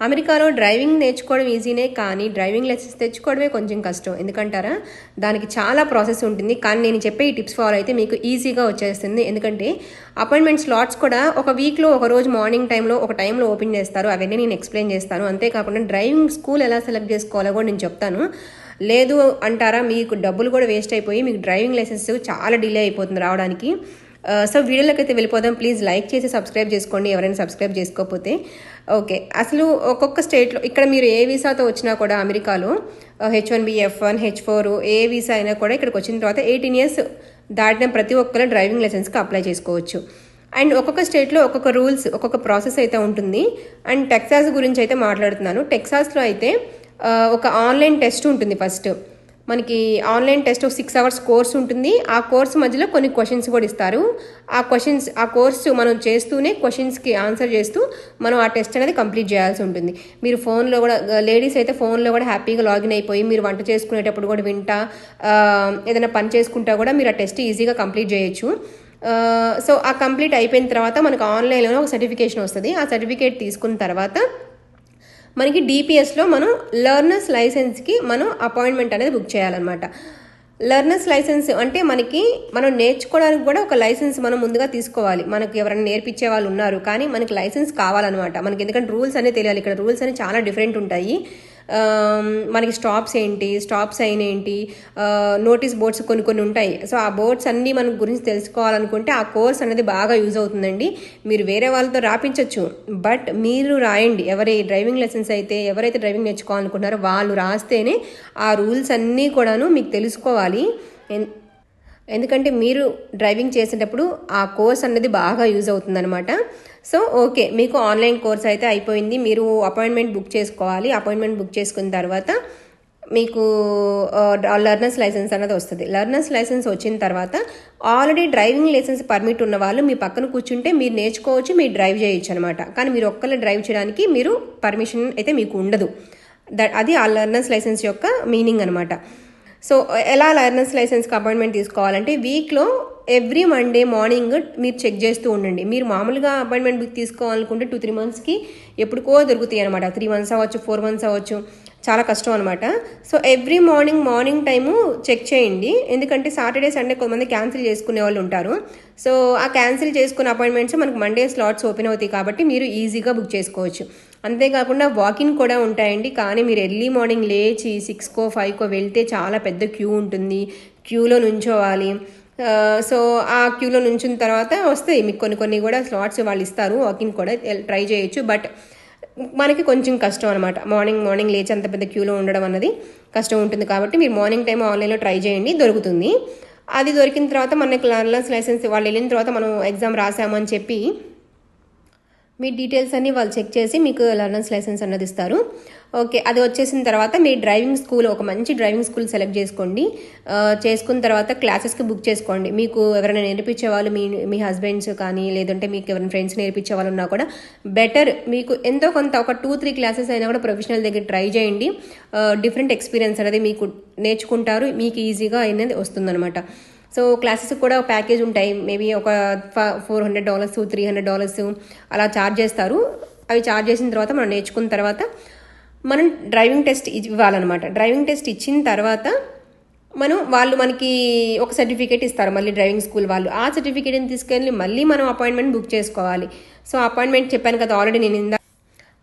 అమెరికాలో డ్రైవింగ్ నేర్చుకోవడం ఈజీనే కానీ డ్రైవింగ్ లైసెన్స్ తెచ్చుకోవడమే కొంచెం కష్టం. ఎందుకంటారా? దానికి చాలా ప్రాసెస్ ఉంటుంది. కానీ నేను చెప్పే ఈ టిప్స్ ఫాలో అయితే మీకు ఈజీగా వచ్చేస్తుంది. ఎందుకంటే అపాయింట్మెంట్ స్లాట్స్ కూడా ఒక వీక్లో ఒక రోజు మార్నింగ్ టైంలో ఒక టైంలో ఓపెన్ చేస్తారు. అవన్నీ నేను ఎక్స్ప్లెయిన్ చేస్తాను. అంతేకాకుండా డ్రైవింగ్ స్కూల్ ఎలా సెలెక్ట్ చేసుకోవాలో కూడా నేను చెప్తాను. లేదు అంటారా? మీకు డబ్బులు కూడా వేస్ట్ అయిపోయి మీకు డ్రైవింగ్ లైసెన్స్ చాలా డిలే అయిపోతుంది రావడానికి. Uh, సో వీడియోలోకి అయితే వెళ్ళిపోదాం. ప్లీజ్ లైక్ చేసి సబ్స్క్రైబ్ చేసుకోండి. ఎవరైనా సబ్స్క్రైబ్ చేసుకోకపోతే. ఓకే అసలు ఒక్కొక్క స్టేట్లో ఇక్కడ మీరు ఏ వీసాతో వచ్చినా కూడా అమెరికాలో H one B F one H four A visa అయినా కూడా ఇక్కడికి వచ్చిన తర్వాత ఎయిటీన్ ఇయర్స్ దాటిన ప్రతి ఒక్కరు డ్రైవింగ్ లైసెన్స్కి అప్లై చేసుకోవచ్చు. అండ్ ఒక్కొక్క స్టేట్లో ఒక్కొక్క రూల్స్ ఒక్కొక్క ప్రాసెస్ అయితే ఉంటుంది. అండ్ టెక్సాస్ గురించి అయితే మాట్లాడుతున్నాను. టెక్సాస్లో అయితే uh, ఒక ఆన్లైన్ టెస్ట్ ఉంటుంది ఫస్ట్. మనకి online test six hours course ఉంటుంది. ఆ కోర్స్ మధ్యలో కొన్ని క్వశ్చన్స్ కూడా ఇస్తారు. ఆ క్వశ్చన్స్ ఆ కోర్సు మనం చేస్తూనే క్వశ్చన్స్కి ఆన్సర్ చేస్తూ మనం ఆ టెస్ట్ అనేది కంప్లీట్ చేయాల్సి ఉంటుంది. మీరు ఫోన్లో కూడా లేడీస్ అయితే ఫోన్లో కూడా హ్యాపీగా లాగిన్ అయిపోయి మీరు వంట చేసుకునేటప్పుడు కూడా వింటా ఏదైనా పని చేసుకుంటా కూడా మీరు ఆ టెస్ట్ ఈజీగా కంప్లీట్ చేయొచ్చు. సో ఆ కంప్లీట్ అయిపోయిన తర్వాత మనకు ఆన్లైన్లో ఒక సర్టిఫికేషన్ వస్తుంది. ఆ సర్టిఫికేట్ తీసుకున్న తర్వాత మనకి డిపిఎస్లో మనం లర్నర్స్ లైసెన్స్కి మనం అపాయింట్మెంట్ అనేది బుక్ చేయాలన్నమాట. లర్నర్స్ లైసెన్స్ అంటే మనకి మనం నేర్చుకోవడానికి కూడా ఒక లైసెన్స్ మనం ముందుగా తీసుకోవాలి. మనకి ఎవరైనా నేర్పించే వాళ్ళు ఉన్నారు కానీ మనకి లైసెన్స్ కావాలన్నమాట. మనకి ఎందుకంటే రూల్స్ అనేది తెలియాలి. ఇక్కడ రూల్స్ అనేవి చాలా డిఫరెంట్ ఉంటాయి. మనకి స్టాప్స్ ఏంటి స్టాప్ సైన్ ఏంటి నోటీస్ బోర్డ్స్ కొన్ని కొన్ని ఉంటాయి. సో ఆ బోర్డ్స్ అన్నీ మన గురించి తెలుసుకోవాలనుకుంటే ఆ కోర్స్ అనేది బాగా యూజ్ అవుతుందండి. మీరు వేరే వాళ్ళతో రాపించవచ్చు బట్ మీరు రాయండి. ఎవరి డ్రైవింగ్ లైసెన్స్ అయితే ఎవరైతే డ్రైవింగ్ నేర్చుకోవాలనుకుంటున్నారో వాళ్ళు రాస్తేనే ఆ రూల్స్ అన్నీ కూడాను మీకు తెలుసుకోవాలి. ఎన్- ఎందుకంటే మీరు డ్రైవింగ్ చేసేటప్పుడు ఆ కోర్స్ అనేది బాగా యూజ్ అవుతుందన్నమాట. సో ఓకే మీకు ఆన్లైన్ కోర్స్ అయితే అయిపోయింది. మీరు అపాయింట్మెంట్ బుక్ చేసుకోవాలి. అపాయింట్మెంట్ బుక్ చేసుకున్న తర్వాత మీకు లర్నర్స్ లైసెన్స్ అనేది వస్తుంది. లర్నర్స్ లైసెన్స్ వచ్చిన తర్వాత ఆల్రెడీ డ్రైవింగ్ లైసెన్స్ పర్మిట్ ఉన్న వాళ్ళు మీ పక్కన కూర్చుంటే మీరు నేర్చుకోవచ్చు మీరు డ్రైవ్ చేయొచ్చు అనమాట కానీ మీరు ఒక్కళ్ళు డ్రైవ్ చేయడానికి మీరు పర్మిషన్ అయితే మీకు ఉండదు. దట్ అది ఆ లర్నర్స్ లైసెన్స్ యొక్క మీనింగ్ అనమాట సో ఎలా లర్నర్స్ లైసెన్స్కి అపాయింట్మెంట్ తీసుకోవాలంటే వీక్లో ఎవ్రీ మండే మార్నింగ్ మీరు చెక్ చేస్తూ ఉండండి. మీరు మామూలుగా అపాయింట్మెంట్ బుక్ తీసుకోవాలనుకుంటే టూ త్రీ మంత్స్కి ఎప్పుడుకో దొరుకుతాయి అనమాట త్రీ మంత్స్ అవ్వచ్చు ఫోర్ మంత్స్ అవ్వచ్చు చాలా కష్టం అనమాట so every morning morning time check చేయండి. ఎందుకంటే సాటర్డే సండే కొంతమంది క్యాన్సిల్ చేసుకునే వాళ్ళు ఉంటారు. సో ఆ క్యాన్సిల్ చేసుకున్న అపాయింట్మెంట్స్ మనకు మండే స్లాట్స్ ఓపెన్ అవుతాయి కాబట్టి మీరు ఈజీగా బుక్ చేసుకోవచ్చు. అంతేకాకుండా వాకిన్ కూడా ఉంటాయండి. కానీ మీరు ఎర్లీ మార్నింగ్ లేచి సిక్స్కో ఫైవ్కో వెళ్తే చాలా పెద్ద క్యూ ఉంటుంది. క్యూలో నుంచోవాలి. సో ఆ క్యూలో నుంచిన తర్వాత వస్తాయి. మీకు కొన్ని కొన్ని కూడా స్లాట్స్ వాళ్ళు ఇస్తారు. వాకింగ్ కూడా ట్రై చేయొచ్చు. బట్ మనకి కొంచెం కష్టం అనమాట మార్నింగ్ మార్నింగ్ లేచి అంత పెద్ద క్యూలో ఉండడం అన్నది కష్టం ఉంటుంది. కాబట్టి మీరు మార్నింగ్ టైం ఆన్లైన్లో ట్రై చేయండి. దొరుకుతుంది. అది దొరికిన తర్వాత మనకి లర్నర్స్ లైసెన్స్ వాళ్ళు వెళ్ళిన తర్వాత మనం ఎగ్జామ్ రాసామని చెప్పి మీ డీటెయిల్స్ అన్ని వాళ్ళు చెక్ చేసి మీకు లర్నర్స్ లైసెన్స్ అన్నది ఇస్తారు. ఓకే అది వచ్చేసిన తర్వాత మీ డ్రైవింగ్ స్కూల్ ఒక మంచి డ్రైవింగ్ స్కూల్ సెలెక్ట్ చేసుకోండి. చేసుకున్న తర్వాత క్లాసెస్కి బుక్ చేసుకోండి. మీకు ఎవరైనా నేర్పించే వాళ్ళు మీ మీ హస్బెండ్స్ కానీ లేదంటే మీకు ఎవరైనా ఫ్రెండ్స్ నేర్పించే వాళ్ళు ఉన్నా కూడా బెటర్ మీకు ఎంతో కొంత ఒక టూ త్రీ క్లాసెస్ అయినా కూడా ప్రొఫెషనల్ దగ్గర ట్రై చేయండి. డిఫరెంట్ ఎక్స్పీరియన్స్ అనేది మీకు నేర్చుకుంటారు. మీకు ఈజీగా అనేది వస్తుందన్నమాట. సో క్లాసెస్ కూడా ప్యాకేజ్ ఉంటాయి. మేబీ ఒక four hundred dollars three hundred dollars అలా ఛార్జ్ చేస్తారు. అవి ఛార్జ్ చేసిన తర్వాత మనం నేర్చుకున్న తర్వాత మనం డ్రైవింగ్ టెస్ట్ ఇవ్వాలన్నమాట. డ్రైవింగ్ టెస్ట్ ఇచ్చిన తర్వాత మనం వాళ్ళు మనకి ఒక సర్టిఫికేట్ ఇస్తారు. మళ్ళీ డ్రైవింగ్ స్కూల్ వాళ్ళు. ఆ సర్టిఫికేట్ని తీసుకెళ్ళి మళ్ళీ మనం అపాయింట్మెంట్ బుక్ చేసుకోవాలి. సో అపాయింట్మెంట్ చెప్పాను కదా ఆల్రెడీ నేను ఇందా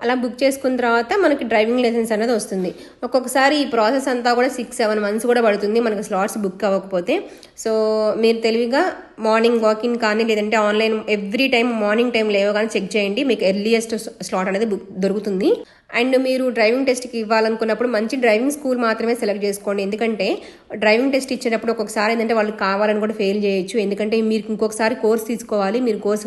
అలా బుక్ చేసుకున్న తర్వాత మనకి డ్రైవింగ్ లైసెన్స్ అనేది వస్తుంది. ఒక్కొక్కసారి ఈ ప్రాసెస్ అంతా కూడా సిక్స్ సెవెన్ మంత్స్ కూడా పడుతుంది. మనకి స్లాట్స్ బుక్ అవ్వకపోతే. సో మీరు తెలివిగా మార్నింగ్ వాకింగ్ కానీ లేదంటే online every time morning time లేవగానే చెక్ చేయండి. మీకు ఎర్లియస్ట్ స్లాట్ అనేది బుక్ దొరుకుతుంది. అండ్ మీరు డ్రైవింగ్ టెస్ట్కి ఇవ్వాలనుకున్నప్పుడు మంచి డ్రైవింగ్ స్కూల్ మాత్రమే సెలెక్ట్ చేసుకోండి. ఎందుకంటే డ్రైవింగ్ టెస్ట్ ఇచ్చేటప్పుడు ఒక్కొక్కసారి ఏంటంటే వాళ్ళు కావాలని కూడా ఫెయిల్ చేయొచ్చు. ఎందుకంటే మీరు ఇంకొకసారి కోర్స్ తీసుకోవాలి. మీరు కోర్స్